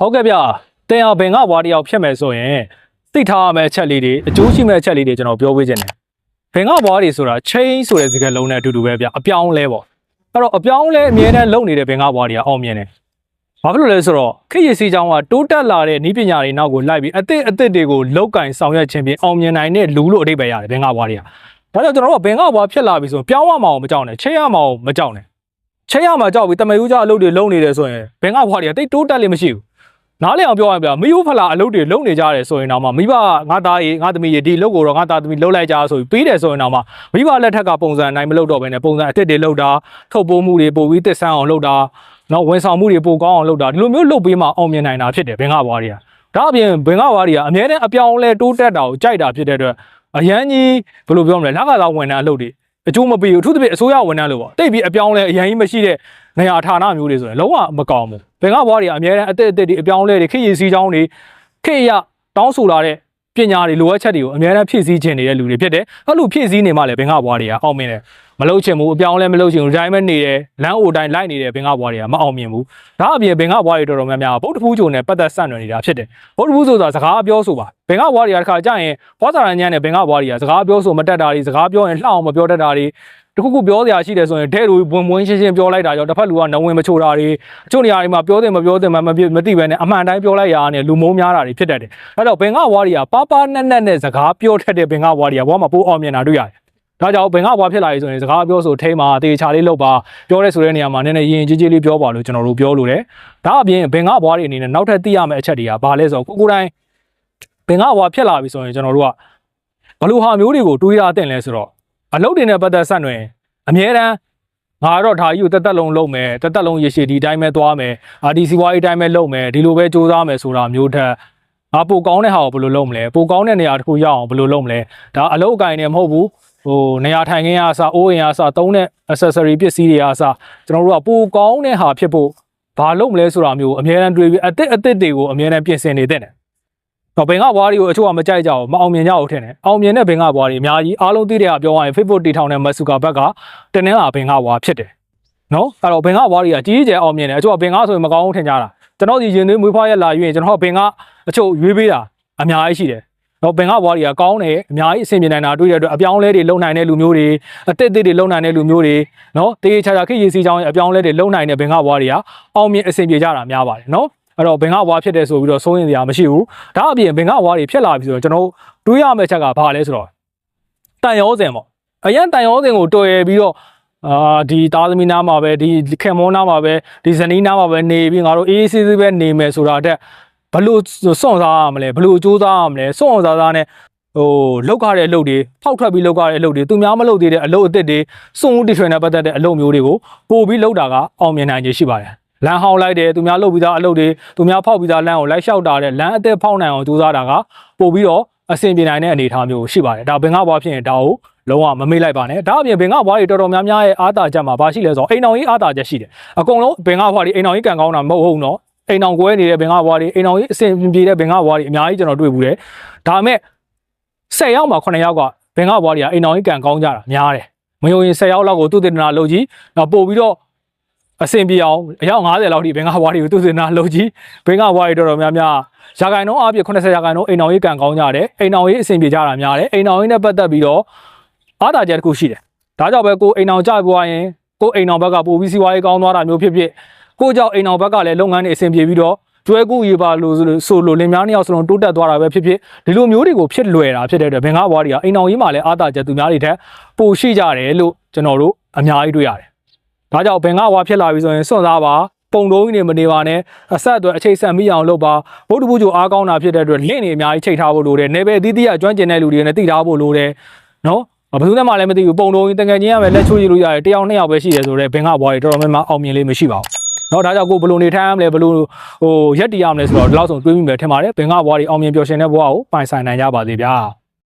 ဟုတ်ကဲ့ဗျတင်အောင်ဘင်ကဘွားတယောက်ဖြစ်မယ်ဆိုရင်သိထားရမယ့်အချက်လေးတွေအကျိုးရှိမယ့်အချက်လေးတွေကျွန်တော်ပြောပေးခြင်းတယ်ဘင်ကဘွားတွေဆိုတာ chain ဆိုတဲ့စကားလုံးနဲ့အတူတူပဲဗျအပြောင်းလဲပေါ့အဲ့တော့အပြောင်းလဲအမြဲတမ်းလုပ်နေတဲ့ဘင်ကဘွားတွေကအောင်မြင်တယ်ဘာဖြစ်လို့လဲဆိုတော့ခေတ်ရစီချောင်းကတိုးတက်လာတဲ့ဤပညာတွေနောက်ကိုလိုက်ပြီးအသစ်အသစ်တွေကိုလောက်ကင်ဆောင်ရွက်ခြင်းဖြင့်အောင်မြင်နိုင်တဲ့လူလို့အဓိပ္ပာယ်ရတယ်ဘင်ကဘွားတွေကဒါကြောင့်ကျွန်တော်တို့ကဘင်ကဘွားဖြစ်လာပြီဆိုရင်ပြောင်းရမအောင်မကြောက်နဲ့ချိန်ရမအောင်မကြောက်နဲ့ချိန်ရမှာကြောက်ပြီးတမယူကြအလုပ်တွေလုပ်နေတယ်ဆိုရင်ဘင်ကဘွားတွေကတိတ်တိုးတက်လိမ့်မရှိဘူး နားလည်အောင်ပြောရရင်ဗျာမိဖို့ဖလာအလုပ်တွေလုပ်နေကြတယ်ဆိုရင်တော့မှမိဘငါသားရေငါသမီးရေဒီလုပ်ကိုတော့ငါသားသမီးလုပ်လိုက်ကြဆိုပြီးပြီးတယ်ဆိုရင်တော့မှမိဘလက်ထက်ကပုံစံအတိုင်းမလုပ်တော့ဘဲနဲ့ပုံစံအစ်စ်တွေလုပ်တာထုတ်ပိုးမှုတွေပို့ပြီးတစ်ဆန်းအောင်လုပ်တာနော်ဝန်ဆောင်မှုတွေပို့ကောင်းအောင်လုပ်တာဒီလိုမျိုးလုပ်ပြီးမှအောင်မြင်နိုင်တာဖြစ်တယ်ဘင်္ဂဘွားတွေကဒါအပြင်ဘင်္ဂဘွားတွေကအများနဲ့အပြောင်းလဲတိုးတက်တာကိုကြိုက်တာဖြစ်တဲ့အတွက်အရန်ကြီးဘယ်လိုပြောမလဲလက်ကသာဝန်ထမ်းအလုပ်တွေအကျိုးမပေးဘူးအထူးသဖြင့်အစိုးရဝန်ထမ်းလို့ပေါ့တိတ်ပြီးအပြောင်းလဲအရန်ကြီးမရှိတဲ့ နေရာဌာနမျိုးတွေဆိုရင်လုံးဝမကောင်းဘူးဘင်္ဂဘွားတွေကအများနဲ့အသက်အသက်တွေအပြောင်းလဲတွေခေတ်ရည်စည်းချောင်းတွေခေတ်ရတောင်းဆိုလာတဲ့ပညာတွေလိုအပ်ချက်တွေကိုအများနဲ့ဖြည့်ဆည်းခြင်းနေတဲ့လူတွေဖြစ်တယ်အဲ့လိုဖြည့်ဆည်းနေမှလည်းဘင်္ဂဘွားတွေကအောင်မြင်တယ်မလုပ်ချင်ဘူးအပြောင်းလဲမလုပ်ချင်ဘူးဒီတိုင်းပဲနေတယ်လမ်းအိုတိုင်းလိုက်နေတဲ့ဘင်္ဂဘွားတွေကမအောင်မြင်ဘူးဒါအပြင်ဘင်္ဂဘွားတွေတော်တော်များများဗုဒ္ဓဖူးဂျုံနဲ့ပတ်သက်ဆက်နွယ်နေတာဖြစ်တယ်ဗုဒ္ဓဖူးဆိုတာစကားပြောဆိုပါဘင်္ဂဘွားတွေကတစ်ခါကြာရင်ဘောဇာရန်ညံနဲ့ဘင်္ဂဘွားတွေကစကားပြောဆိုမတတ်တာတွေစကားပြောရင်လှအောင်မပြောတတ်တာတွေတ ခုခုပြောစရာရှိတယ်ဆိုရင်တဲ့လူဝင်ဝင်ရှင်းရှင်းပြောလိုက်တာကြောင့်တစ်ဖက်လူကနဝင်မချိုတာတွေအချို့နေရာတွေမှာပြောတယ်မပြောတယ်မမပြမသိပဲနဲ့အမှန်တိုင်းပြောလိုက်ရတာနဲ့လူမိုးများတာတွေဖြစ်တတ်တယ်အဲ့တော့ဘင်္ဂဘွားတွေကပါပါနက်နက်နဲ့စကားပြောတတ်တဲ့ဘင်္ဂဘွားတွေကဘွားမှာပိုးအောင်မြင်တာတွေ့ရတယ်ဒါကြောင့်ဘင်္ဂဘွားဖြစ်လာပြီဆိုရင်စကားပြောဆိုထိမ့်မှာတေချာလေးလုပ်ပါပြောရဲဆိုတဲ့နေရာမှာနည်းနည်းရင်ကြီးကြီးလေးပြောပါလို့ကျွန်တော်တို့ပြောလို့တယ်ဒါအပြင်ဘင်္ဂဘွားတွေအနေနဲ့နောက်ထပ်သိရမယ့်အချက်တွေကဘာလဲဆိုတော့ကိုကိုတိုင်းဘင်္ဂဘွားဖြစ်လာပြီဆိုရင်ကျွန်တော်တို့ကဘလို့ဟာမျိုးတွေကိုတွေးရတဲ့လဲဆိုတော့ အလုပ်တွေနဲ့ပတ်သက်ဆက်နွယ်အမြဲတမ်းငါတော့ဒါကြီးကိုတက်တက်လုံးလုပ်မယ်တက်တက်လုံးရေရှည်ဒီတိုင်းပဲသွားမယ်အာဒီစီဝါအတိုင်းပဲလုပ်မယ်ဒီလိုပဲစူးစမ်းမယ်ဆိုတာမျိုးထက်ငါပိုကောင်းတဲ့ဟာကိုဘယ်လိုလုပ်မလဲပိုကောင်းတဲ့နေရာတစ်ခုရောက်အောင်ဘယ်လိုလုပ်မလဲဒါအလုပ်အကင်နဲ့မဟုတ်ဘူးဟိုနေရာထိုင်ခင်းအားအစားအိုးအိမ်အားအစားသုံးတဲ့ accessory ပစ္စည်းတွေအားအစားကျွန်တော်တို့ကပိုကောင်းတဲ့ဟာဖြစ်ဖို့ဘာလုပ်မလဲဆိုတာမျိုးအများအားတွေးပြီးအသစ်အသစ်တွေကိုအများအားပြင်ဆင်နေတဲ့ တယ်တော့ဘင်္ဂဘွားတွေကိုအချို့ကမကြိုက်ကြဘူးမအောင်မြင်ကြဘူးထင်တယ်အောင်မြင်တဲ့ဘင်္ဂဘွားတွေအများကြီးအားလုံးသိတဲ့ကပြောရရင် Facebook တီထောင်တဲ့မက်ဆူကာဘက်ကတင်းနှင်းလာဘင်္ဂဘွားဖြစ်တယ်နော်အဲ့တော့ဘင်္ဂဘွားတွေကကြီးကြီးကျယ်အောင်မြင်တယ်အချို့ကဘင်္ဂဆိုရင်မကောင်းဘူးထင်ကြတာကျွန်တော်ဒီရင်သွေးမွေးဖွားရက်လာယူရင်ကျွန်တော်ဘင်္ဂအချို့ရွေးပေးတာအများကြီးရှိတယ်တော့ဘင်္ဂဘွားတွေကကောင်းတယ်အများကြီးအဆင်ပြေနိုင်တာတွေ့ရတဲ့အတွက်အပြောင်းလဲတွေလုံနိုင်တဲ့လူမျိုးတွေအတစ်အစ်တွေလုံနိုင်တဲ့လူမျိုးတွေနော်တေးချာချာခေတ်ရည်စီချောင်းရဲ့အပြောင်းလဲတွေလုံနိုင်တဲ့ဘင်္ဂဘွားတွေကအောင်မြင်အဆင်ပြေကြတာများပါတယ်နော် အဲ့တော့ဘင်္ဂဘွားဖြစ်တယ်ဆိုပြီးတော့စိုးရင်စရာမရှိဘူးဒါအပြင်ဘင်္ဂဘွားတွေဖြစ်လာပြီဆိုတော့ကျွန်တော်တို့တွေးရမယ့်ချက်ကဘာလဲဆိုတော့တန်ရောစင်ပေါ့အရင်တန်ရောစင်ကိုတော်ရပြီးတော့အာဒီသားသမီးနားမှာပဲဒီခင်မောနားမှာပဲဒီဇနီးနားမှာပဲနေပြီးငါတို့အေးအေးဆေးဆေးပဲနေမယ်ဆိုတာတက်ဘလို့စွန့်စားရမလဲဘလို့စူးစမ်းရမလဲစွန့်အောင်စားစားနဲ့ဟိုလောက်ရတဲ့အလုပ်တွေဖောက်ထွက်ပြီးလောက်ရတဲ့အလုပ်တွေသူများမလုပ်သေးတဲ့အလုပ်အသစ်တွေစွန့်ဦးတီထွင်နဲ့ပတ်သက်တဲ့အလုပ်မျိုးတွေကိုပို့ပြီးလောက်တာကအောင်မြင်နိုင်ခြေရှိပါတယ် လမ်းဟောင်းလိုက်တယ်သူများလုပ်ပြီးသားအလုပ်တွေသူများဖောက်ပြီးသားလမ်းကိုလိုက်လျှောက်တာတဲ့လမ်းအသက်ဖောက်နိုင်အောင်ကြိုးစားတာကပို့ပြီးတော့အဆင်ပြေနိုင်တဲ့အနေအထားမျိုးရှိပါတယ်ဒါဘင်္ဂဘွားဖြစ်ရင်ဒါကိုလုံးဝမမေ့လိုက်ပါနဲ့ဒါအပြင်ဘင်္ဂဘွားတွေတော်တော်များများရဲ့အားတာချက်မှာဘာရှိလဲဆိုတော့အိမ်တော်ကြီးအားတာချက်ရှိတယ်အကုန်လုံးဘင်္ဂဘွားတွေအိမ်တော်ကြီးကန်ကောင်းတာမဟုတ်ဟုတ်နော်အိမ်တော်ကွဲနေတဲ့ဘင်္ဂဘွားတွေအိမ်တော်ကြီးအဆင်ပြေတဲ့ဘင်္ဂဘွားတွေအများကြီးကျွန်တော်တွေ့ဘူးတယ်ဒါပေမဲ့10ယောက်မှာ9ယောက်ကဘင်္ဂဘွားတွေကအိမ်တော်ကြီးကန်ကောင်းကြတာများတယ်မယုံရင်10ယောက်လောက်ကိုသူတည်တနာလုပ်ကြည့်တော့ပို့ပြီးတော့ အဆင်ပြေအောင်အယောက်90လောက်ထိဘင်္ဂဘွားတွေကိုသူတည်တနာလုပ်ကြည့်ဘင်္ဂဘွားတွေတော်တော်များများရာခိုင်နှုန်းအပြည့်80ရာခိုင်နှုန်းအိမ်တော်ကြီးကန်ကောင်းကြတယ်အိမ်တော်ကြီးအဆင်ပြေကြတာများတယ်အိမ်တော်ကြီးနဲ့ပတ်သက်ပြီးတော့အားသာချက်တစ်ခုရှိတယ်ဒါကြောင့်ပဲကိုအိမ်တော်ကြပွားရင်ကိုအိမ်တော်ဘက်ကပို့ပြီးစီးပွားရေးကောင်းသွားတာမျိုးဖြစ်ဖြစ်ကိုကြောင့်အိမ်တော်ဘက်ကလည်းလုပ်ငန်းတွေအဆင်ပြေပြီးတော့ကျွဲကူရေပါလို့ဆိုလို့လင်များနှစ်ယောက်စလုံးတိုးတက်သွားတာပဲဖြစ်ဖြစ်ဒီလိုမျိုးတွေကိုဖြစ်လွယ်တာဖြစ်တဲ့အတွက်ဘင်္ဂဘွားတွေကအိမ်တော်ကြီးမှာလည်းအားသာချက်သူများတွေထက်ပိုရှိကြတယ်လို့ကျွန်တော်တို့အများကြီးတွေ့ရတယ် ဒါကြောင့်ဘင်္ဂဘွားဖြစ်လာပြီဆိုရင်စွန့်စားပါပုံတုံးကြီးနေမနေပါနဲ့အဆက်အသွယ်အခြေဆက်မိအောင်လုပ်ပါဗုဒ္ဓဘုရားအားကောင်းတာဖြစ်တဲ့အတွက်လင့်နေအများကြီးချိန်ထားဖို့လိုတယ်နေပဲအသီးသီးကကျွမ်းကျင်တဲ့လူတွေနဲ့တည်ထားဖို့လိုတယ်နော်ဘယ်သူမှလည်းမသိဘူးပုံတုံးကြီးတကယ်ချင်းရမယ်လက်ချိုးရလို့ရတယ်တယောက်နှစ်ယောက်ပဲရှိတယ်ဆိုတော့ဘင်္ဂဘွားတွေတော်တော်များများအောင်မြင်လေးမရှိပါဘူးနော်ဒါကြောင့်ကိုဘယ်လိုနေထိုင်ရမလဲဘယ်လိုဟိုရက်တည်ရမလဲဆိုတော့ဒီလောက်ဆုံးတွေးမိမယ်ထင်ပါတယ်ဘင်္ဂဘွားတွေအောင်မြင်ပျော်ရွှင်တဲ့ဘဝကိုပိုင်ဆိုင်နိုင်ကြပါသေးဗျာ